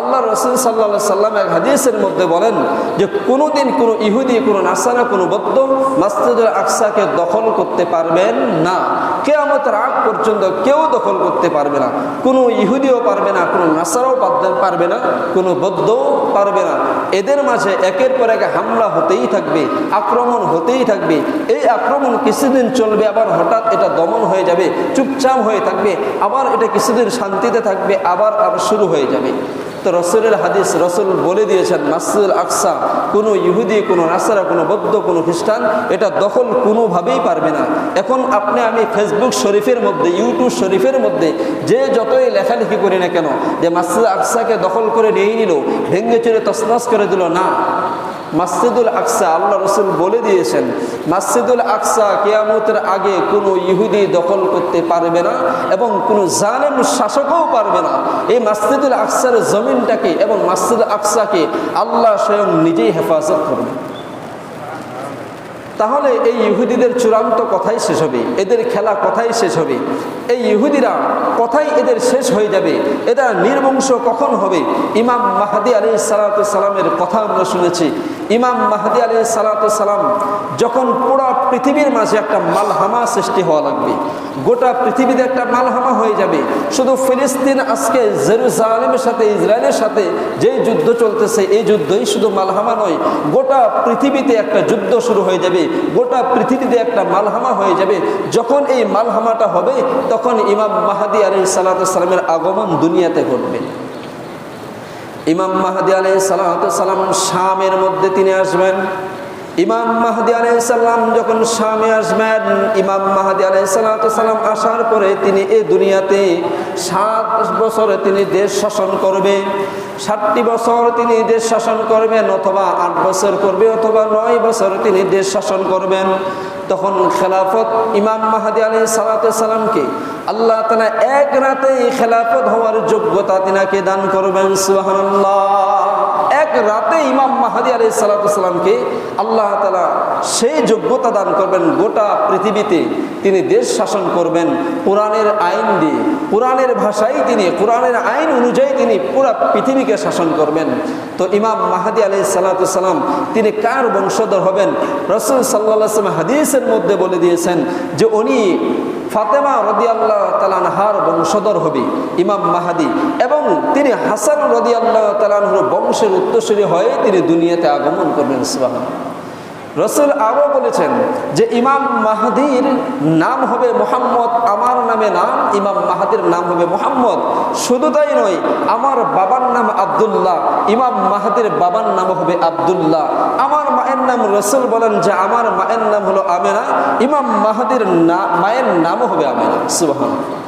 আল্লাহ রসুল সাল্লা সাল্লাম এক হাদিসের মধ্যে বলেন যে কোনোদিন কোনো ইহুদি, কোনো নাসারা, কোনো বদ্ধ মাসজিদুল আকসাকে দখল করতে পারবেন না। কেয়ামতের আগ পর্যন্ত কেউ দখল করতে পারবে না। কোনো ইহুদিও পারবে না, কোনো নাসারাও পারবে না, কোনো বদ্ধও পারবে না। এদের মাঝে একের পর এক হামলা হতেই থাকবে, আক্রমণ হতেই থাকবে। এই আক্রমণ কিছুদিন চলবে, আবার হঠাৎ এটা দমন হয়ে যাবে, চুপচাপ হয়ে থাকবে, আবার এটা কিছুদিন শান্তিতে থাকবে, আবার আবার শুরু হয়ে যাবে। তো রসুলের হাদিস রসুল বলে দিয়েছেন মাসুল আকসা, কোনো ইহুদি, কোনো নাসারা, কোনো বৌদ্ধ, কোনো খ্রিস্টান, এটা দখল কোনোভাবেই পারবে না। এখন আপনি, আমি ফেসবুক শরীফের মধ্যে, ইউটিউব শরীফের মধ্যে যে যতই লেখালেখি করি না কেন, যে মাসুল আকসাকে দখল করে নিয়ে নিল ভেঙ্গে চড়ে তসনস করে দিল, না। মাসজিদুল আকসা, আল্লাহ রসুল বলে দিয়েছেন, মাসজিদুল আকসা কেয়ামতের আগে কোনো ইহুদি দখল করতে পারবে না এবং কোনো জালেম শাসকও পারবে না। এই মাসজিদুল আকসার জমিনটাকে এবং মাসজিদ আকসাকে আল্লাহ স্বয়ং নিজেই হেফাজত করবে। তাহলে এই ইহুদিদের চূড়ান্ত কথাই শেষ হবে, এদের খেলা কথাই শেষ হবে। এই ইহুদিরা কথাই এদের শেষ হয়ে যাবে, এরা নির্বংশ কখন হবে? ইমাম মাহাদি আলী সালামের কথা আমরা শুনেছি। ইমাম মাহাদি আলী সালাম যখন পুরা পৃথিবীর মাঝে একটা মালহামা সৃষ্টি হওয়া লাগবে, গোটা পৃথিবীতে একটা মালহামা হয়ে যাবে। শুধু ফিলিস্তিন আজকে জেরুজালেমের সাথে, ইসরায়েলের সাথে যেই যুদ্ধ চলতেছে, এই যুদ্ধই শুধু মালহামা নয়, গোটা পৃথিবীতে একটা যুদ্ধ শুরু হয়ে যাবে, গোটা পৃথিবীতে একটা মালহামা হয়ে যাবে। যখন এই মালহামাটা হবে, তখন ইমাম মাহাদি আলী সালাতামের আগমন দুনিয়াতে ঘটবে। ইমাম মাহাদি আলাই সালাম শামের মধ্যে তিনি আসবেন। ইমাম মাহাদি আলাই সাল্লাম যখন শামে আসবেন, ইমাম মাহাদি আলাই সালাম আসার পরে তিনি এই দুনিয়াতে সাত বছরে তিনি দেশ শাসন করবে ষাটটি বছর তিনি দেশ শাসন করবেন, অথবা আট বছর করবে, অথবা নয় বছর তিনি দেশ শাসন করবেন। তখন খেলাফত ইমাম মাহাদি আলী সালাতামকে আল্লাহ তালা এক রাতে খেলাফত হওয়ার যোগ্যতা তিনাকে দান করবেন, সুবহানাল্লাহ। এক রাতে ইমাম মাহাদি আলী সালাতামকে আল্লাহ তালা সেই যোগ্যতা দান করবেন, গোটা পৃথিবীতে তিনি দেশ শাসন করবেন, কোরআনের আইন দিয়ে, কোরআনের ভাষাই তিনি, কোরআনের আইন অনুযায়ী তিনি পুরা পৃথিবীকে শাসন করবেন। তো ইমাম মাহাদি আলী সালাতাম তিনি কার বংশধর হবেন? রসুল সাল্লাহ হাদিসের মধ্যে বলে দিয়েছেন যে উনি ফাতেমা রদি আল্লাহ তালানহার বংশধর হবে, ইমাম মাহাদি এবং তিনি হাসান রদি আল্লাহ তালানহর বংশের উত্তরসূরি হয়ে তিনি দুনিয়াতে আগমন করবেন সুবাহ রসুল আরও বলেছেন যে ইমাম মাহাদির নাম হবে মোহাম্মদ, আমার নামে নাম, ইমাম মাহাদির নাম হবে মোহাম্মদ। শুধু তাই নয়, আমার বাবার নাম আবদুল্লাহ, ইমাম মাহাদির বাবার নাম হবে আবদুল্লাহ। মায়ের নাম রসুল বলেন যে আমার মায়ের নাম হলো আমেনা। ইমাম মাহাদির না মায়ের নামও হবে আমেনা। সুবাহান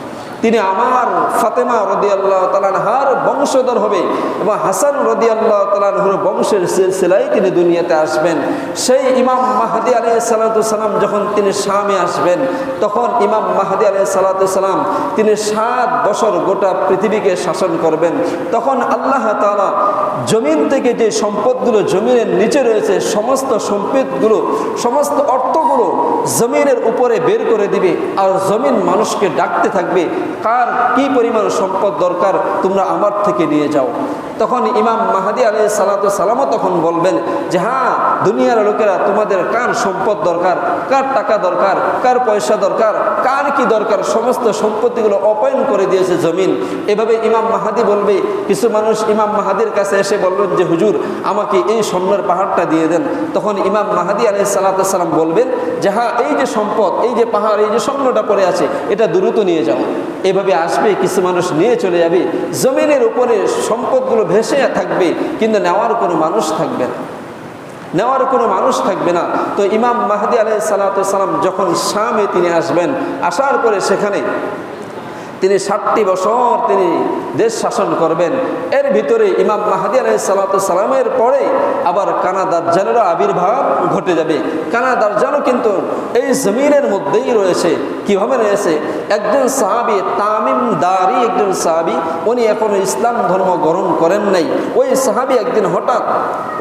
তিনি আমার ফাতেমা রদি আল্লাহ তালানহার বংশধর হবে এবং হাসান রদি আল্লাহ তালানহর বংশের সিলসিলাই তিনি দুনিয়াতে আসবেন। সেই ইমাম মাহাদি আলী সালাতাম যখন তিনি শামে আসবেন, তখন ইমাম মাহাদি আলী সালাতাম তিনি সাত বছর গোটা পৃথিবীকে শাসন করবেন। তখন আল্লাহ তালা জমিন থেকে যে সম্পদগুলো জমিনের নিচে রয়েছে, সমস্ত সম্পদগুলো, সমস্ত অর্থগুলো জমিনের উপরে বের করে দিবে। আর জমিন মানুষকে ডাকতে থাকবে। কার কি পরিমাণ সম্পদ দরকার তোমরা আমার থেকে নিয়ে যাও। তখন ইমাম মাহাদি আলী সালাত সালামও তখন বলবেন যে হ্যাঁ দুনিয়ার লোকেরা তোমাদের কার সম্পদ দরকার, কার টাকা দরকার, কার পয়সা দরকার, কার কি দরকার, সমস্ত সম্পত্তিগুলো অপয়ন করে দিয়েছে জমিন। এভাবে ইমাম মাহাদি বলবে, কিছু মানুষ ইমাম মাহাদির কাছে এসে বলবেন যে, হুজুর, আমাকে এই স্বর্ণের পাহাড়টা দিয়ে দেন। তখন ইমাম মাহাদি আলী সালাতাম বলবেন যে হ্যাঁ এই যে সম্পদ, এই যে পাহাড়, এই যে স্বর্ণটা পড়ে আছে, এটা দ্রুত নিয়ে যাও। এভাবে আসবে, কিছু মানুষ নিয়ে চলে যাবে, জমিনের উপরে সম্পদগুলো ভেসে থাকবে, কিন্তু নেওয়ার কোনো মানুষ থাকবে না। নেওয়ার কোনো মানুষ থাকবে না। তো ইমাম মাহাদি আলাই সালাতাম যখন শামে তিনি আসবেন, আসার পরে সেখানে তিনি ষাটটি বছর তিনি দেশ শাসন করবেন। এর ভিতরে ইমাম মাহাদি আলাই সালামের পরে আবার কানা দার্জানেরও আবির্ভাব ঘটে যাবে। কানা দার্জানও কিন্তু এই জমিনের মধ্যেই রয়েছে। কীভাবে রয়েছে? একজন সাহাবি তামিম দারি একজন সাহাবি, উনি এখনও ইসলাম ধর্ম গ্রহণ করেন নাই। ওই সাহাবি একদিন হঠাৎ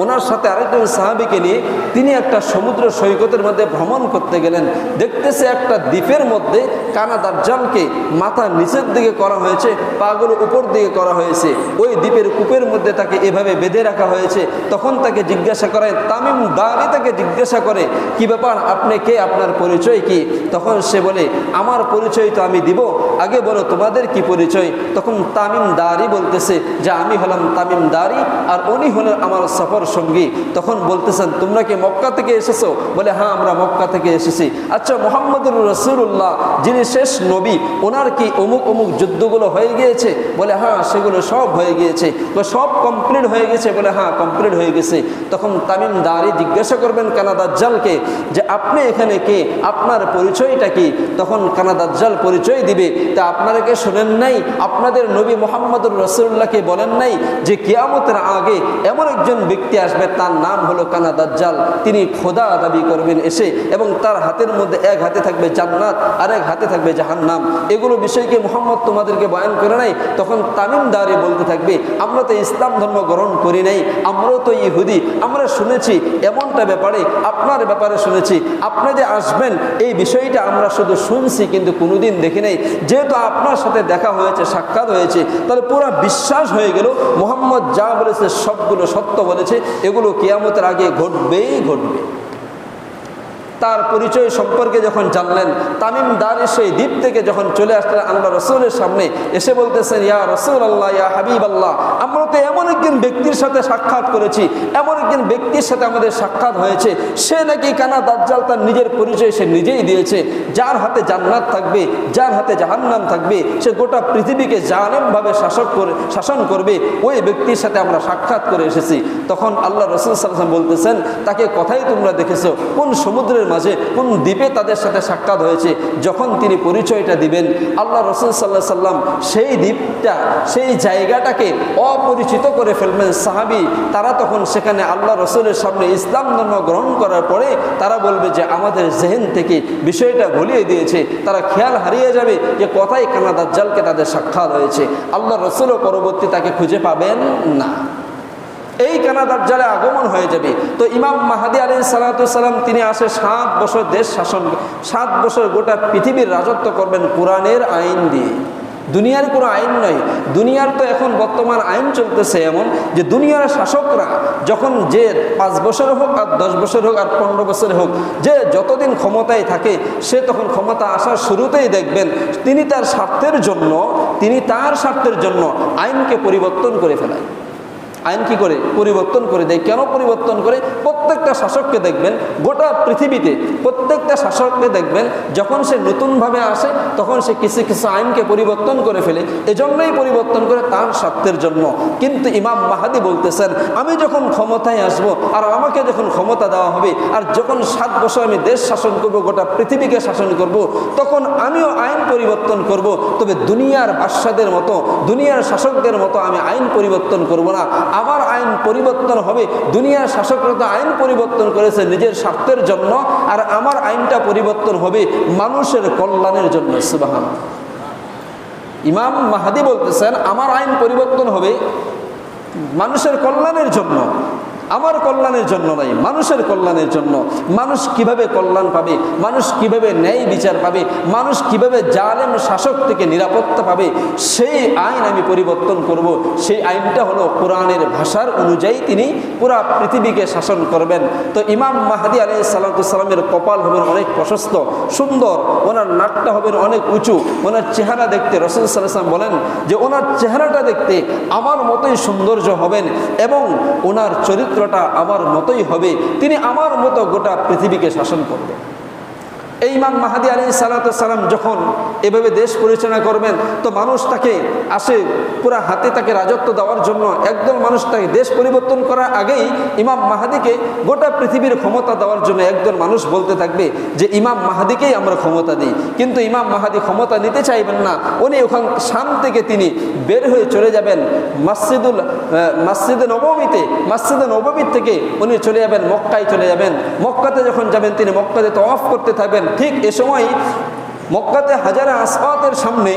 ওনার সাথে আরেকজন সাহাবিকে নিয়ে তিনি একটা সমুদ্র সৈকতের মধ্যে ভ্রমণ করতে গেলেন। দেখতেছে একটা দ্বীপের মধ্যে কানা দার্জানকে মাথা নিচের দিকে করা হয়েছে পাগুলো উপর অপর দিকে করা হয়েছে, ওই দ্বীপের কূপের মধ্যে তাকে এভাবে বেঁধে রাখা হয়েছে। তখন তাকে জিজ্ঞাসা করে, তামিম দাঁড়ি তাকে জিজ্ঞাসা করে, কি ব্যাপার? আপনি কে? আপনার পরিচয় কি? তখন সে বলে, আমার পরিচয় তো আমি দিব। আগে বলো, তোমাদের কি পরিচয়? তখন তামিম দাঁড়ি বলতেছে যে, আমি হলাম তামিম দাঁড়ি, আর উনি হলেন আমার সফর সঙ্গী। তখন বলতেছেন, তোমরা কি মক্কা থেকে এসেছ? বলে হ্যাঁ আমরা মক্কা থেকে এসেছি। আচ্ছা মোহাম্মদুর রসুল্লাহ যিনি শেষ নবী ওনার কি অমুক অমুক যুদ্ধগুলো হয়ে গিয়েছে? বলে হ্যাঁ সেগুলো সব হয়ে গিয়েছে। বলে, সব কমপ্লিট হয়ে গেছে? বলে হ্যাঁ কমপ্লিট হয়ে গেছে। তখন তামিম দাঁড়ি জিজ্ঞাসা করবেন কানাদাজ্জালকে যে আপনি এখানে কে? আপনার পরিচয়টা কি? তখন কানাদাজ্জাল পরিচয় দিবে তা আপনারা কে শোনেন নাই? আপনাদের নবী মোহাম্মদুর রসুল্লাহকে বলেন নাই যে কিয়ামতের আগে এমন একজন ব্যক্তি আসবে তার নাম হলো কানাদাজ্জাল। তিনি খোদা দাবি করবেন এসে এবং তার হাতের মধ্যে এক হাতে থাকবে জান্নাত আর এক হাতে থাকবে জাহান্নাম। এগুলো বিষয়কে মোহাম্মদ তোমাদেরকে বয়ান করে নাই? তখন তামিম দাঁড়িয়ে বলতে থাকবে, আমরা তো ইসলাম ধর্ম গ্রহণ করি নাই, আমরাও তো ইহুদি, আমরা শুনেছি এমনটা ব্যাপারে, আপনার ব্যাপারে শুনেছি, আপনি যে আসবেন, এই বিষয়টা আমরা শুধু শুনছি কিন্তু কোনোদিন দেখি নাই। যেহেতু আপনার সাথে দেখা হয়েছে, সাক্ষাৎ হয়েছে, তাহলে পুরো বিশ্বাস হয়ে গেল, মোহাম্মদ যা বলেছে সবগুলো সত্য বলেছে, এগুলো কেয়ামতের আগে ঘটবেই ঘটবে। তার পরিচয় সম্পর্কে যখন জানলেন, তামিম দারি সেই দ্বীপ থেকে যখন চলে আসলেন আল্লাহ রসুলের সামনে, এসে বলতেছেন, ইয়া রসুল আল্লাহ ইয়া হাবিব আল্লাহ আমরা তো একজন ব্যক্তির সাথে সাক্ষাৎ করেছি, এমন একজন ব্যক্তির সাথে আমাদের সাক্ষাৎ হয়েছে। সে নাকি কানা দাজ্জাল তার নিজের পরিচয় সে নিজেই দিয়েছে। যার হাতে জান্নাত থাকবে, যার হাতে জাহান্নাম থাকবে, সে গোটা পৃথিবীকে জালেমভাবে শাসক করে, শাসন করবে, ওই ব্যক্তির সাথে আমরা সাক্ষাৎ করে এসেছি। তখন আল্লাহ রসুল সাল্লাম বলতেছেন, তাকে কথাই তোমরা দেখেছ? কোন সমুদ্রের মাঝে, কোন দ্বীপে তাদের সাথে সাক্ষাৎ হয়েছে? যখন তিনি পরিচয়টা দিবেন, আল্লাহ রসুল সাল্লাহ সাল্লাম সেই দ্বীপটা, সেই জায়গাটাকে অপরিচিত করে ফেলবেন সাহাবি, তারা তখন সেখানে আল্লাহ রসুলের সামনে ইসলাম ধর্ম গ্রহণ করার পরে তারা বলবে যে আমাদের জেহেন থেকে বিষয়টা ভুলিয়ে দিয়েছে, তারা খেয়াল হারিয়ে যাবে যে কথাই কানা দাজ্জালকে তাদের সাক্ষাৎ হয়েছে। আল্লাহ রসুলও পরবর্তী তাকে খুঁজে পাবেন না। এই কানাদার জালে আগমন হয়ে যাবে। তো ইমাম মাহাদি আলী সালাতাম তিনি আসে সাত বছর দেশ শাসন, সাত বছর গোটা পৃথিবীর রাজত্ব করবেন কোরআনের আইন দিয়ে। দুনিয়ার কোনো আইন নয় দুনিয়ার তো এখন বর্তমান আইন চলতেছে এমন যে দুনিয়ার শাসকরা যখন যে পাঁচ বছর হোক আর দশ বছর হোক আর পনেরো বছর হোক, যে যতদিন ক্ষমতায় থাকে, সে তখন ক্ষমতা আসার শুরুতেই দেখবেন তিনি তার স্বার্থের জন্য, তিনি তার স্বার্থের জন্য আইনকে পরিবর্তন করে ফেলায়। আইন কি করে? পরিবর্তন করে দেয়। কেন পরিবর্তন করে? প্রত্যেকটা শাসককে দেখবেন, গোটা পৃথিবীতে প্রত্যেকটা শাসককে দেখবেন, যখন সে নতুনভাবে আসে, তখন সে কিছু কিছু আইনকে পরিবর্তন করে ফেলে। এজন্যই পরিবর্তন করে তার স্বার্থের জন্য। কিন্তু ইমাম মাহাদি বলতেছেন, আমি যখন ক্ষমতায় আসব, আর আমাকে যখন ক্ষমতা দেওয়া হবে, আর যখন সাত বছর আমি দেশ শাসন করব, গোটা পৃথিবীকে শাসন করব, তখন আমিও আইন পরিবর্তন করব। তবে দুনিয়ার বাদশাদের মতো, দুনিয়ার শাসকদের মতো আমি আইন পরিবর্তন করব না। আমার আইন পরিবর্তন হবে। দুনিয়ার শাসকরা তো আইন পরিবর্তন করেছে নিজের স্বার্থের জন্য, আর আমার আইনটা পরিবর্তন হবে মানুষের কল্যাণের জন্য সুবাহান ইমাম মাহাদি বলতেছেন, আমার আইন পরিবর্তন হবে মানুষের কল্যাণের জন্য। আমার কল্যাণের জন্য নয়, মানুষের কল্যাণের জন্য। মানুষ কীভাবে কল্যাণ পাবে? মানুষ কীভাবে ন্যায় বিচার পাবে? মানুষ কীভাবে জালেম শাসক থেকে নিরাপত্তা পাবে? সেই আইন আমি পরিবর্তন করব। সেই আইনটা হলো কোরআনের ভাষার অনুযায়ী তিনি পুরা পৃথিবীকে শাসন করবেন। তো ইমাম মাহাদি আলী সাল্লামের কপাল হবেন অনেক প্রশস্ত, সুন্দর। ওনার নাকটা হবেন অনেক উঁচু। ওনার চেহারা দেখতে রসুল সাল্লাম বলেন যে, ওনার চেহারাটা দেখতে আমার মতোই সৌন্দর্য হবেন এবং ওনার চরিত্রটা আমার মতোই হবে। তিনি আমার মতো গোটা পৃথিবীকে শাসন করবেন। এই ইমাম মাহাদি আলী সালাতাম যখন এভাবে দেশ পরিচালনা করবেন, তো মানুষ তাকে আসে, পুরা হাতে তাকে রাজত্ব দেওয়ার জন্য, একদল মানুষ তাকে দেশ পরিবর্তন করার আগেই ইমাম মাহাদিকে গোটা পৃথিবীর ক্ষমতা দেওয়ার জন্য একদল মানুষ বলতে থাকবে যে, ইমাম মাহাদিকেই আমরা ক্ষমতা দিই। কিন্তু ইমাম মাহাদি ক্ষমতা নিতে চাইবেন না, উনি ওখান শাম থেকে তিনি বের হয়ে চলে যাবেন, মসজিদুল মসজিদে নবমীতে, মসজিদে নবমীর থেকে উনি চলে যাবেন, মক্কায় চলে যাবেন। মক্কাতে যখন যাবেন, তিনি মক্কাতে তো অফ করতে থাকবেন। ঠিক এ সময় মক্কাতে হাজারা আসফাতের সামনে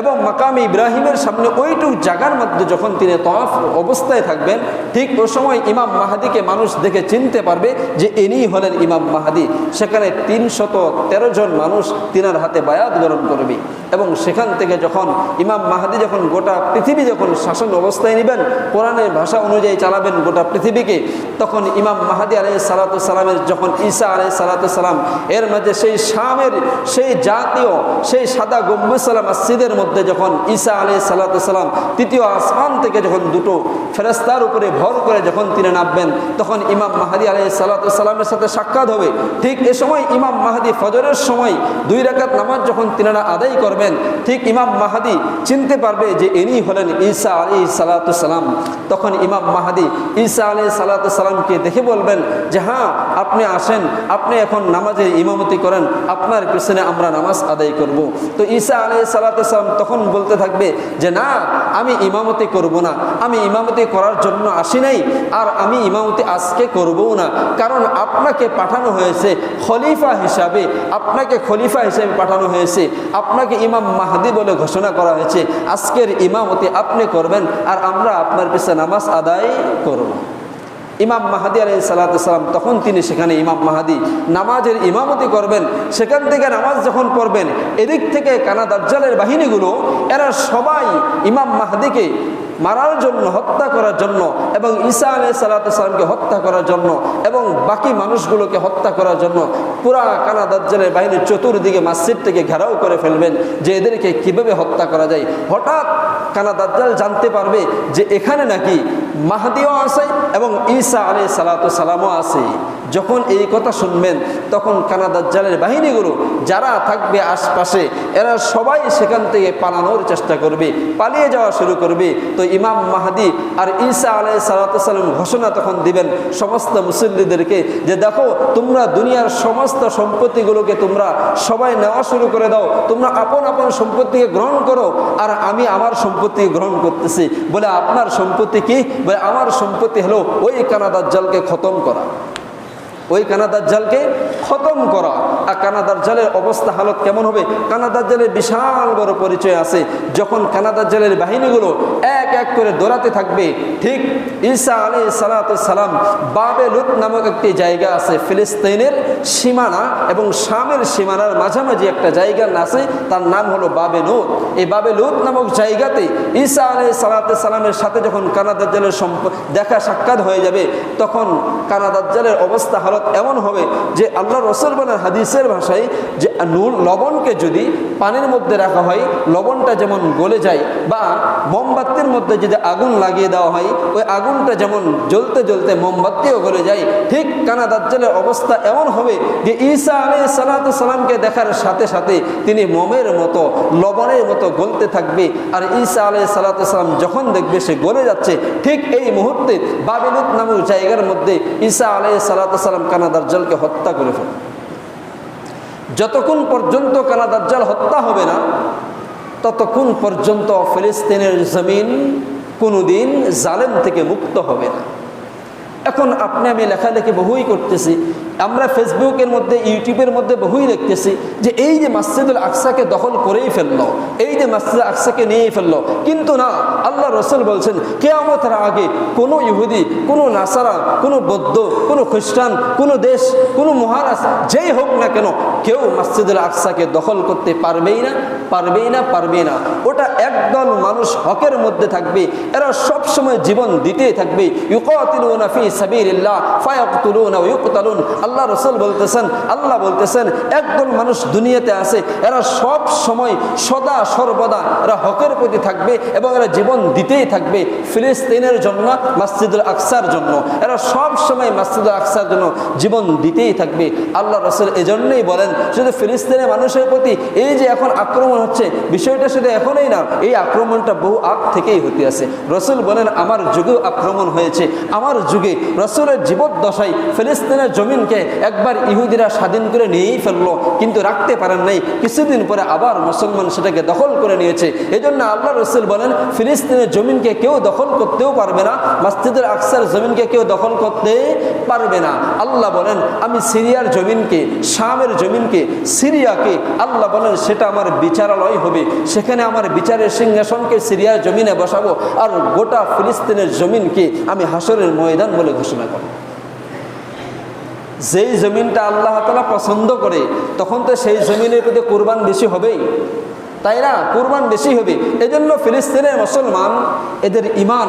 এবং মাকামে ইব্রাহিমের সামনে ওইটুক জাগার মধ্যে যখন তিনি তফ অবস্থায় থাকবেন, ঠিক ওই সময় ইমাম মাহাদিকে মানুষ দেখে চিনতে পারবে যে ইনি হলেন ইমাম মাহাদি। সেখানে তিনশত তেরো জন মানুষ তিনার হাতে বায়াত গ্রহণ করবে এবং সেখান থেকে যখন ইমাম মাহাদি যখন গোটা পৃথিবী যখন শাসন অবস্থায় নেবেন, কোরআনের ভাষা অনুযায়ী চালাবেন গোটা পৃথিবীকে, তখন ইমাম মাহাদি আলাই সালাতু সালামের, যখন ঈসা আলাই সালাতু সালাম, এর মাঝে সেই শামের, সেই জাতীয় সেই সাদা গম্বুসালাম মসজিদের মধ্যে যখন ঈসা আলাই সালাতু সালাম তৃতীয় আসমান থেকে যখন দুটো ফেরস্তার উপরে ভর করে যখন তিনি নামবেন, তখন ইমাম মাহাদি আলাই সালাতু সালামের সাথে সাক্ষাৎ হবে। ঠিক এ সময় ইমাম মাহাদি ফজরের সময় দুই রাকাত নামাজ যখন তিনারা আদায় করবেন, ঠিক ইমাম মাহাদি চিনতে পারবে যে ইনি হলেন ঈসা আলী সালাতু সালাম। তখন ইমাম মাহাদি ঈসা আলী সালাতু সালামকে দেখে বলবেন যে হ্যাঁ আপনি আসেন, আপনি এখন নামাজের ইমামতি করেন, আপনার পিছনে আমরা নামাজ আদায় করব। তো ঈসা আলী সালাতু সালাম তখন বলতে থাকবে যে, না, আমি ইমামতি করব না। আমি ইমামতি করার জন্য আসি নাই, আর আমি ইমামতি আজকে করবও না। কারণ আপনাকে পাঠানো হয়েছে খলিফা হিসাবে। আপনাকে খলিফা হিসাবে পাঠানো হয়েছে। আপনাকে ইমাম মাহাদি বলে ঘোষণা করা হয়েছে। আজকের ইমামতি আপনি করবেন, আর আমরা আপনার পিছনে নামাজ আদায় করব। ইমাম মাহাদি আলাই সালাতাম তখন তিনি সেখানে ইমাম মাহাদি নামাজের ইমামতি করবেন। সেখান থেকে নামাজ যখন পড়বেন, এদিক থেকে কানা দাজ্জালের বাহিনীগুলো, এরা সবাই ইমাম মাহাদিকে মারার জন্য, হত্যা করার জন্য এবং ঈসা আলাই সালাতামকে হত্যা করার জন্য এবং বাকি মানুষগুলোকে হত্যা করার জন্য পুরা কানা দাজ্জালের বাহিনী চতুর্দিকে মসজিদটাকে ঘেরাও করে ফেলবেন যে এদেরকে কীভাবে হত্যা করা যায়। হঠাৎ কানা দাজ্জাল জানতে পারবে যে এখানে নাকি মাহাদিও আছে এবং ঈসা আলাই সালাতু সালামও আছে। যখন এই কথা শুনবেন, তখন কানা দাজ্জালের বাহিনীগুলো যারা থাকবে আশপাশে, এরা সবাই সেখান থেকে পালানোর চেষ্টা করবে, পালিয়ে যাওয়া শুরু করবে। তো ইমাম মাহাদি আর ঈসা আলাই সালাতাম ঘোষণা তখন দিবেন সমস্ত মুসল্লিদেরকে যে, দেখো, তোমরা দুনিয়ার সমস্ত সম্পত্তিগুলোকে তোমরা সবাই নেওয়া শুরু করে দাও। তোমরা আপন আপন সম্পত্তিকে গ্রহণ করো। আর আমি আমার সম্পত্তি গ্রহণ করতেছি। বলে, আপনার সম্পত্তি কি? বলে আমার সম্পত্তি হলো ওই কানাদার জলকে খতম করা। ওই কানাদার জালকে খতম করা। আর কানাদার জালের অবস্থা হালত কেমন হবে? কানাদার জালের বিশাল বড় পরিচয় আছে। যখন কানাদার জালের বাহিনীগুলো এক এক করে দৌড়াতে থাকবে, ঠিক ঈসা আলী সালাম বাবে লুত নামক একটি জায়গা আছে, ফিলিস্তিনের সীমানা এবং শামের সীমানার মাঝামাঝি একটা জায়গা আছে, তার নাম হলো বাবে লুত এই বাবে লুত নামক জায়গাতে ঈসা আলী সালামের সাথে যখন কানাদার জালের দেখা সাক্ষাৎ হয়ে যাবে, তখন কানাদার জালের অবস্থা হালত এমন হবে যে আল্লাহ রসুল বলেন হাদিসের ভাষায় যে নুন লবণকে যদি পানির মধ্যে রাখা হয়, লবণটা যেমন গলে যায় বা মোমবাতির মধ্যে যদি আগুন লাগিয়ে দেওয়া হয়, ওই আগুনটা যেমন জ্বলতে জ্বলতে মোমবাতিও গলে যায়। ঠিক কানা দাজ্জালের অবস্থা এমন হবে যে ঈসা আলী সালাতামকে দেখার সাথে সাথে তিনি মোমের মতো, লবণের মতো গলতে থাকবে। আর ঈসা আলী সালাতাম যখন দেখবে সে গলে যাচ্ছে, ঠিক এই মুহূর্তে বাবিলুত নামক জায়গার মধ্যে ঈসা আলী সালাতাম কানা দাজ্জালকে হত্যা করে ফেলে। যতক্ষণ পর্যন্ত কানা দাজ্জাল হত্যা হবে না, ততক্ষণ পর্যন্ত ফিলিস্তিনের জমিন কোনোদিন জালেম থেকে মুক্ত হবে না। এখন আপনি আমি লেখালেখি বহুই করতেছি আমরা ফেসবুকের মধ্যে ইউটিউবের মধ্যে বহুই দেখতেছি যে এই যে মাসজিদুল আকসাকে দখল করেই ফেলল, এই যে মাসজিদ আকসাকে নিয়েই ফেলল। কিন্তু না, আল্লাহ রসুল বলছেন, কেয়ামতের আগে কোনো ইহুদি, কোনো নাসারা, কোনো বৌদ্ধ, কোনো খ্রিস্টান, কোনো দেশ, কোনো মহারাজ, যেই হোক না কেন, কেউ মাসজিদুল আকসাকে দখল করতে পারবেই না পারবেই না পারবেই না। ওটা একদল মানুষ হকের মধ্যে থাকবে, এরা সব সময় জীবন দিতেই থাকবে। ইউকাতিলুনা ফি সাবিলিল্লাহ, ফায়াকতুলুনা ওয়া আল্লাহ রসুল বলতেছেন, আল্লাহ বলতেছেন একদল মানুষ দুনিয়াতে আছে, এরা সব সময় সদা সর্বদা এরা হকের প্রতি থাকবে এবং এরা জীবন দিতেই থাকবে ফিলিস্তিনের জন্য, মাসজিদুল আকসার জন্য। এরা সব সময় মাসজিদুল আকসার জন্য জীবন দিতেই থাকবে। আল্লাহ রসুল এজন্যই বলেন, শুধু ফিলিস্তিনের মানুষের প্রতি এই যে এখন আক্রমণ হচ্ছে, বিষয়টা শুধু এখনই না, এই আক্রমণটা বহু আগ থেকেই হতে আছে। রসুল বলেন, আমার যুগেও আক্রমণ হয়েছে। আমার যুগে রসুলের জীবদ্দশায় ফিলিস্তিনের জমিন জমিনকে একবার ইহুদিরা স্বাধীন করে নিয়েই ফেলল, কিন্তু রাখতে পারেন নাই। কিছুদিন পরে আবার মুসলমান সেটাকে দখল করে নিয়েছে। এই জন্য আল্লাহ রসুল বলেন, ফিলিস্তিনের জমিনকে কেউ দখল করতেও পারবে না, মসজিদের আকসার জমিনকে কেউ দখল করতে পারবে না। আল্লাহ বলেন, আমি সিরিয়ার জমিনকে, শামের জমিনকে, সিরিয়াকে, আল্লাহ বলেন, সেটা আমার বিচারালয় হবে। সেখানে আমার বিচারের সিংহাসনকে সিরিয়ার জমিনে বসাবো, আর গোটা ফিলিস্তিনের জমিনকে আমি হাসরের ময়দান বলে ঘোষণা করব। যেই জমিনটা আল্লাহ তালা পছন্দ করে তখন তো সেই জমিনের প্রতি কোরবান বেশি হবেই। তাই না? কোরবান বেশি হবে। এজন্য ফিলিস্তিনের মুসলমান এদের ইমান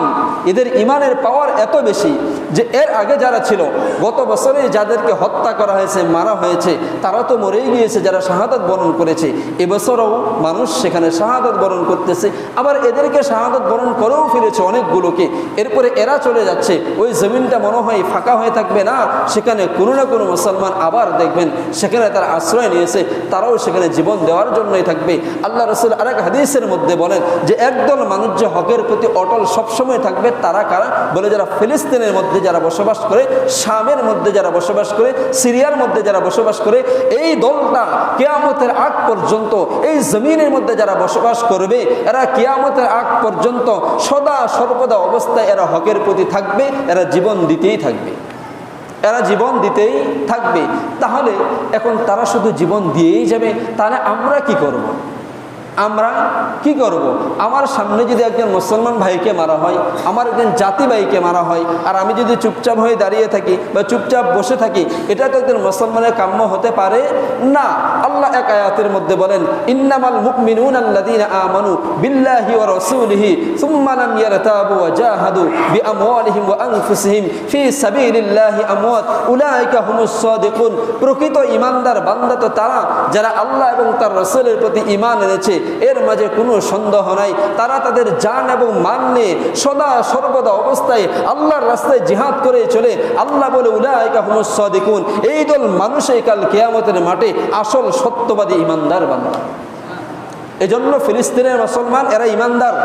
এদের ইমানের পাওয়ার এত বেশি যে এর আগে যারা ছিল, গত বছরে যাদেরকে হত্যা করা হয়েছে, মারা হয়েছে, তারা তো মরেই গিয়েছে যারা শাহাদত বরণ করেছে। এবছরও মানুষ সেখানে শাহাদত বরণ করতেছে। আবার এদেরকে শাহাদত বরণ করেও ফিরেছে অনেকগুলোকে। এরপরে এরা চলে যাচ্ছে। ওই জমিনটা মনে হয় ফাঁকা হয়ে থাকবে না। সেখানে কোনো না কোনো মুসলমান আবার দেখবেন, সেখানে তারা আশ্রয় নিয়েছে। তারাও সেখানে জীবন দেওয়ার জন্যই থাকবে। আল্লাহ রসুল আরেক হাদিসের মধ্যে বলেন যে একদল মানুষ যে হকের প্রতি অটল সবসময় থাকবে, তারা কারা? বলে যারা ফিলিস্তিনের মধ্যে যারা বসবাস করে, শামের মধ্যে যারা বসবাস করে, সিরিয়ার মধ্যে যারা বসবাস করে, এই দলটা কেয়ামতের আগ পর্যন্ত, এই জমিনের মধ্যে যারা বসবাস করবে, এরা কেয়ামতের আগ পর্যন্ত সদা সর্বদা অবস্থায় এরা হকের প্রতি থাকবে, এরা জীবন দিতেই থাকবে। এরা জীবন দিতেই থাকবে। তাহলে এখন তারা শুধু জীবন দিয়েই যাবে, তাহলে আমরা কি করব। আমরা কি করব। আমার সামনে যদি একজন মুসলমান ভাইকে মারা হয়, আমার একজন জাতি ভাইকে মারা হয়, আর আমি যদি চুপচাপ হয়ে দাঁড়িয়ে থাকি বা চুপচাপ বসে থাকি, এটা তো একজন মুসলমানের কাম্য হতে পারে? না। আল্লাহ এক আয়াতের মধ্যে বলেন, ইন্নামাল মুকমিনুন আল্লাযীনা আমানু বিল্লাহি ওয়া রাসূলিহি সুম্মা লাম ইয়ারতাবু ওয়া জাহাদু বিআমওয়ালিহিম ওয়া আনফুসিহিম ফি সাবিলিল্লাহি আমওয়াত উলাইকা হুমুস সাদিকুন। প্রকৃত ইমানদার বান্দা তো তারা, যারা আল্লাহ এবং তার রাসূলের প্রতি ঈমান এনেছে। এর মাঝে কোনো সন্দেহ নাই। তারা তাদের জান এবং মান নিয়ে সদা সর্বদা অবস্থায় আল্লাহর রাস্তায় জিহাদ করে চলে। আল্লাহ বলে উলায়কা হুমুস দেখুন এই দল মানুষে কাল কেয়ামতের মাঠে আসল সত্যবাদী ইমানদার বান্ধব এজন্য ফিলিস্তিনের মুসলমান, এরা ইমানদার।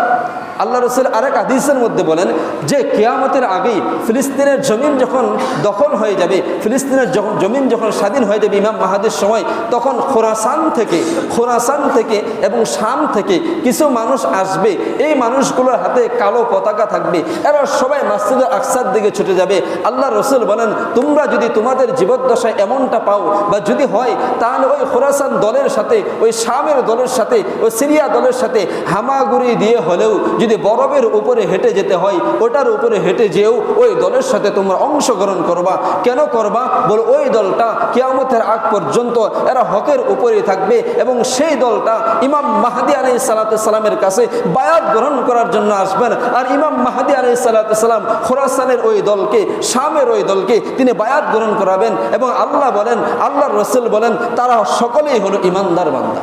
আল্লাহ রসুল আরেক আদিসের মধ্যে বলেন যে কেয়ামতের আগেই ফিলিস্তিনের জমিন যখন দখল হয়ে যাবে, ফিলিস্তিনের যখন জমিন যখন স্বাধীন হয়ে যাবে ইমাম মাহাদের সময়, তখন খোরাসান থেকে খোরাসান থেকে এবং শাম থেকে কিছু মানুষ আসবে। এই মানুষগুলোর হাতে কালো পতাকা থাকবে। এরা সবাই মাসজিদ আকসার দিকে ছুটে যাবে। আল্লাহ রসুল বলেন, তোমরা যদি তোমাদের জীবদ্দশায় এমনটা পাও বা যদি হয়, তাহলে ওই খোরাসান দলের সাথে, ওই শামের দলের সাথে, ওই সিরিয়া দলের সাথে হামাগুড়ি দিয়ে হলেও যদি বরফের উপরে হেঁটে যেতে হয়, ওটার উপরে হেঁটে যেও, ওই দলের সাথে তোমরা অংশগ্রহণ করবা। কেন করবা? বল, ওই দলটা কেয়ামতের আগ পর্যন্ত এরা হকের উপরে থাকবে এবং সেই দলটা ইমাম মাহাদি আলী সালাতামের কাছে বায়াত গ্রহণ করার জন্য আসবেন। আর ইমাম মাহাদি আলী সালাতাম খোরাসানের ওই দলকে, শামের ওই দলকে তিনি বায়াত গ্রহণ করাবেন এবং আল্লাহ বলেন আল্লাহ রসুল বলেন, তারা সকলেই হলো ইমানদার বান্দা।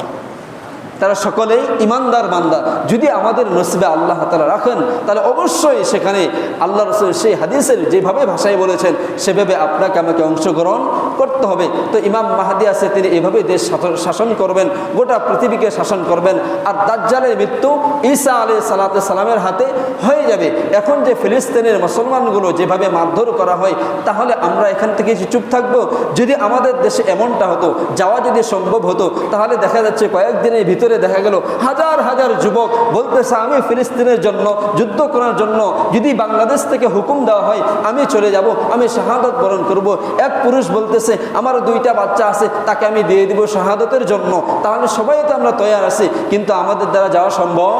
তারা সকলেই ইমানদার বান্দা। যদি আমাদের নসিবে আল্লাহ তালা রাখেন, তাহলে অবশ্যই সেখানে আল্লাহ রসুল সেই হাদিসের যেভাবে ভাষায় বলেছেন, সেভাবে আপনাকে আমাকে অংশগ্রহণ করতে হবে। তো ইমাম মাহাদি আছে, তিনি এভাবে দেশ শাসন করবেন, গোটা পৃথিবীকে শাসন করবেন, আর দাজ্জালের মৃত্যু ঈসা আলী সালাতে সালামের হাতে হয়ে যাবে। এখন যে ফিলিস্তিনের মুসলমানগুলো যেভাবে মারধর করা হয়, তাহলে আমরা এখান থেকে চুপ থাকব। যদি আমাদের দেশে এমনটা হতো, যাওয়া যদি সম্ভব হতো, তাহলে দেখা যাচ্ছে কয়েকদিনের ভিতরে ভিতরে দেখা গেল হাজার হাজার যুবক বলতেছে, আমি ফিলিস্তিনের জন্য, যুদ্ধ করার জন্য, যদি বাংলাদেশ থেকে হুকুম দেওয়া হয়, আমি চলে যাব, আমি শাহাদত বরণ করব। এক পুরুষ বলতেছে, আমার দুইটা বাচ্চা আছে, তাকে আমি দিয়ে দিব শাহাদতের জন্য। তাহলে সবাই তো আমরা তৈয়ার আছি, কিন্তু আমাদের দ্বারা যাওয়া সম্ভব?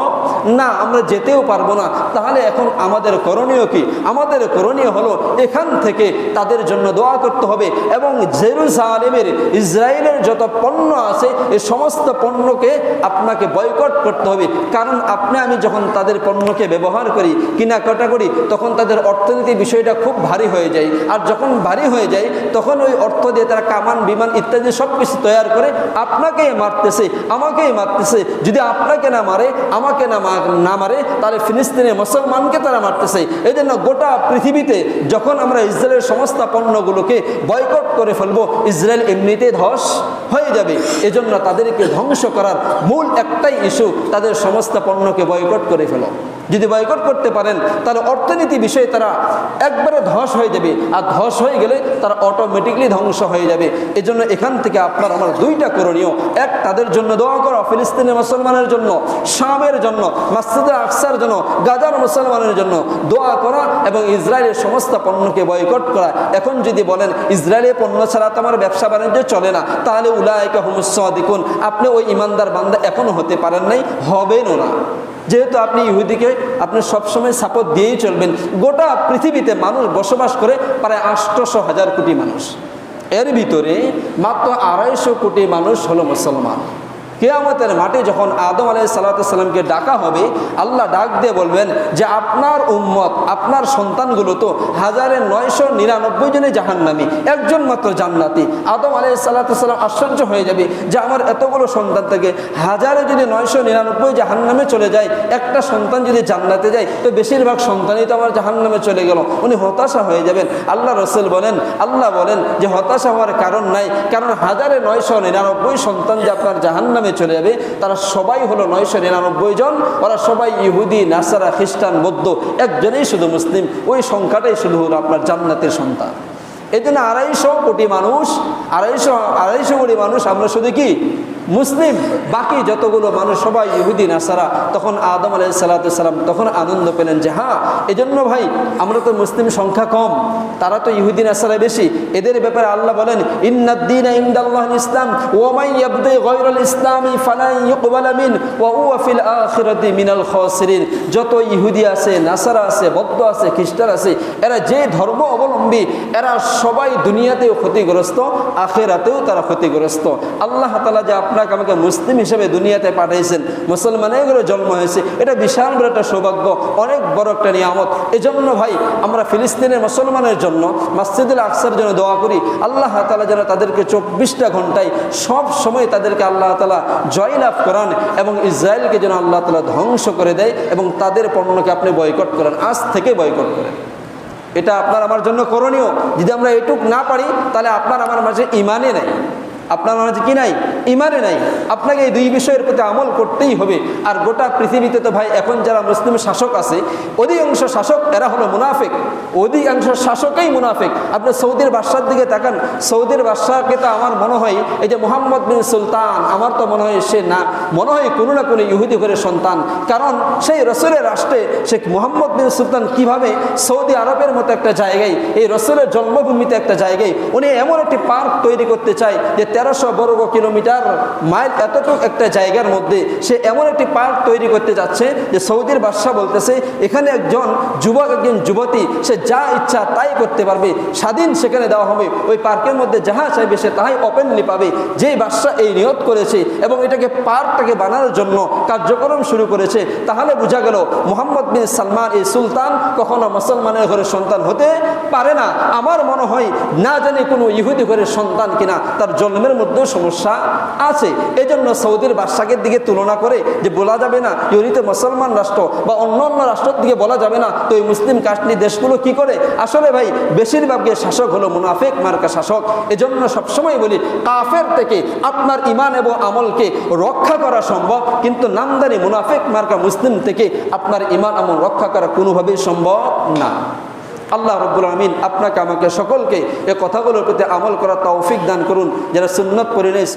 না, আমরা যেতেও পারব না। তাহলে এখন আমাদের করণীয় কি? আমাদের করণীয় হলো এখান থেকে তাদের জন্য দোয়া করতে হবে এবং জেরুজালেমের, ইসরায়েলের যত পণ্য আছে, এ সমস্ত পণ্যকে আপনাকে বয়কট করতে হবে। কারণ আপনি, আমি যখন তাদের পণ্যকে ব্যবহার করি কেনাকাটা করি, তখন তাদের অর্থনীতি বিষয়টা খুব ভারী হয়ে যায়। আর যখন ভারী হয়ে যায়, তখন ওই অর্থ দিয়ে তারা কামান, বিমান ইত্যাদি সব কিছু তৈরি করে আপনাকেই মারতেছে, আমাকেই মারতেছে। যদি আপনাকে না মারে, আমাকে না না মারে, তাহলে ফিলিস্তিনের মুসলমানকে তারা মারতেছে। এই জন্য গোটা পৃথিবীতে যখন আমরা ইসরায়েলের সমস্ত পণ্যগুলোকে বয়কট করে ফেলব, ইসরায়েল এমনিতে ধস। হয়ে যাবে। এজন্য তাদেরকে ধ্বংস করার মূল একটাই ইস্যু তাদের সমস্ত পণ্যকে বয়কট করে ফেলো। যদি বয়কট করতে পারেন, তাহলে অর্থনীতি বিষয়ে তারা একবারে ধস হয়ে যাবে। আর ধস হয়ে গেলে তারা অটোমেটিকলি ধ্বংস হয়ে যাবে। এজন্য এখান থেকে আপনার আমার দুইটা করণীয়। এক, তাদের জন্য দোয়া করা ফিলিস্তিনের মুসলমানের জন্য, শামের জন্য, মাসজিদে আকসার জন্য, গাজার মুসলমানের জন্য দোয়া করা এবং ইসরায়েলের সমস্ত পণ্যকে বয়কট করা। এখন যদি বলেন ইসরায়েলের পণ্য ছাড়া তো আমার ব্যবসা বাণিজ্য চলে না, তাহলে উলায়কা আপনি ওই ইমানদার বান্দা এখনও হতে পারেন নাই, হবেনও না। যেহেতু আপনি ইহুদিকে, আপনি সবসময় সাপোর্ট দিয়েই চলবেন। গোটা পৃথিবীতে মানুষ বসবাস করে প্রায় আষ্টশো হাজার কোটি মানুষ। এর ভিতরে মাত্র আড়াইশো কোটি মানুষ হলো মুসলমান। কেয়ামতের মাঠে যখন আদম আলাই সাল্লাতামকে ডাকা হবে, আল্লাহ ডাক দিয়ে বলবেন যে, আপনার উম্মত, আপনার সন্তানগুলো তো হাজারে নয়শো নিরানব্বই জনে জাহান্নামি, একজন মাত্র জান্নাতি। আদম আলাই সাল্লাতাম আশ্চর্য হয়ে যাবে যে, আমার এতগুলো সন্তান থেকে হাজারে যদি নয়শো নিরানব্বই জাহান্নামে চলে যায়, একটা সন্তান যদি জান্নাতে যায়, তো বেশিরভাগ সন্তানই তো আমার জাহান্নামে চলে গেল। উনি হতাশা হয়ে যাবেন। আল্লাহ রসুল বলেন, আল্লাহ বলেন যে, হতাশা হওয়ার কারণ নাই, কারণ হাজারে নয়শো নিরানব্বই সন্তান যে আপনার জাহান্নামে চলে যাবে। তারা সবাই হলো নয়শো নিরানব্বই জন। ওরা সবাই ইহুদি, নাসারা, খ্রিস্টান, বৌদ্ধ। একজনেই শুধু মুসলিম। ওই সংখ্যাটাই শুধু হলো আপনার জান্নাতের সন্তান। এই জন্য আড়াইশো কোটি মানুষ, আড়াইশো আড়াইশো কোটি মানুষ আমরা শুধু কি? মুসলিম, বাকি যতগুলো মানুষ, সবাই ইহুদি, নাসারা, তখন আদম আলাই সাল্লাতাম তখন আনন্দ পেলেন যে হ্যাঁ এজন্য ভাই, আমরা তো মুসলিম সংখ্যা কম, তারা তো ইহুদি নাসারা বেশি। এদের ব্যাপারে আল্লাহ বলেন ইন্নাদ্দিন ইন্দাল্লাহ ইসলাম ওয়ামাই ইয়াবদে গয়রুল ইসলামি ফালাই ইউকবাল মিন, ওয়া হুয়া ফিল আখিরাতি মিনাল খাসিরিন। যত ইহুদি আছে, নাসারা আছে, বদ্ধ আছে, খ্রিস্টান আছে, এরা যে ধর্ম অবলম্বী, এরা সবাই দুনিয়াতেও ক্ষতিগ্রস্ত, আখেরাতেও তারা ক্ষতিগ্রস্ত। আল্লাহ তালা যে আপনাকে আমাকে মুসলিম হিসেবে দুনিয়াতে পাঠিয়েছেন মুসলমানেরগুলো জন্ম হয়েছে। এটা বিশাল বড় একটা সৌভাগ্য, অনেক বড় একটা নিয়ামত। এজন্য ভাই, আমরা ফিলিস্তিনের মুসলমানের জন্য মাসজিদুল আকসার জন্য দোয়া করি। আল্লাহ তালা যেন তাদেরকে চব্বিশটা ঘন্টায় সব সময় তাদেরকে আল্লাহ তালা জয়লাভ করান এবং ইসরায়েলকে যেন আল্লাহ তালা ধ্বংস করে দেয় এবং তাদের পণ্যকে আপনি বয়কট করেন, আজ থেকে বয়কট করেন। এটা আপনার আমার জন্য করণীয়। যদি আমরা এটুক না পারি, তাহলে আপনার আমার মাঝে ইমানে নাই। আপনার মাঝে কি নাই? ইমানে নাই। আপনাকে এই দুই বিষয়ের প্রতি আমল করতেই হবে। আর গোটা পৃথিবীতে তো ভাই, এখন যারা মুসলিম শাসক আছে, অধিকাংশ শাসক এরা হলো মুনাফেক। অধিকাংশ শাসকই মুনাফেক। আপনি সৌদির বাদশার দিকে তাকান। সৌদির বাদশাহকে তো আমার মনে হয়, এই যে মোহাম্মদ বিন সুলতান, আমার তো মনে হয় সে না। মনে হয় কোনো না কোনো ইহুদি ঘরের সন্তান। কারণ সেই রসুলের রাষ্ট্রে শেখ মোহাম্মদ বিন সুলতান কীভাবে সৌদি আরবের মতো একটা জায়গায়, এই রসুলের জন্মভূমিতে একটা জায়গায়, উনি এমন একটি পার্ক তৈরি করতে চায় যে তেরোশো বর্গ কিলোমিটার মাইল এতটুকু একটা জায়গার মধ্যে সে এমন একটি পার্ক তৈরি করতে যাচ্ছে যে সৌদির বাদশাহ বলতেছে, এখানে একজন যুবক, একজন যুবতী, সে যা ইচ্ছা তাই করতে পারবে। স্বাধীন সেখানে দেওয়া হবে। ওই পার্কের মধ্যে যাহা চাইবে সে তাহাই ওপেনলি পাবে। যেই বাদশাহ এই নিয়ত করেছে এবং এটাকে পার্কটাকে বানানোর জন্য কার্যক্রম শুরু করেছে, তাহলে বোঝা গেল মোহাম্মদ বিন সালমান এই সুলতান কখনো মুসলমানের ঘরের সন্তান হতে পারে না। আমার মনে হয় না জানি কোনো ইহুদি ঘরের সন্তান কিনা, তার জন্মের মধ্যেও সমস্যা আছে। এই জন্য সৌদির বাদশাকের দিকে তুলনা করে যে বলা যাবে না ইউনিতে মুসলমান রাষ্ট্র বা অন্য অন্য রাষ্ট্রের দিকে বলা যাবে না, তো এই মুসলিম কাশ্মীর দেশগুলো কি করে? আসলে ভাই বেশিরভাগের শাসক হলো মুনাফেক মার্কা শাসক। এজন্য সবসময় বলি, কাফের থেকে আপনার ইমান এবং আমলকে রক্ষা করা সম্ভব, কিন্তু নামদারি মুনাফেক মার্কা মুসলিম থেকে আপনার ইমান আমল রক্ষা করা কোনোভাবেই সম্ভব না। আল্লাহ রব্বুল আমিন আপনাকে, আমাকে সকলকে এ কথাগুলোর প্রতি আমল করা তৌফিক দান করুন। যারা সুন্নত পরিণয়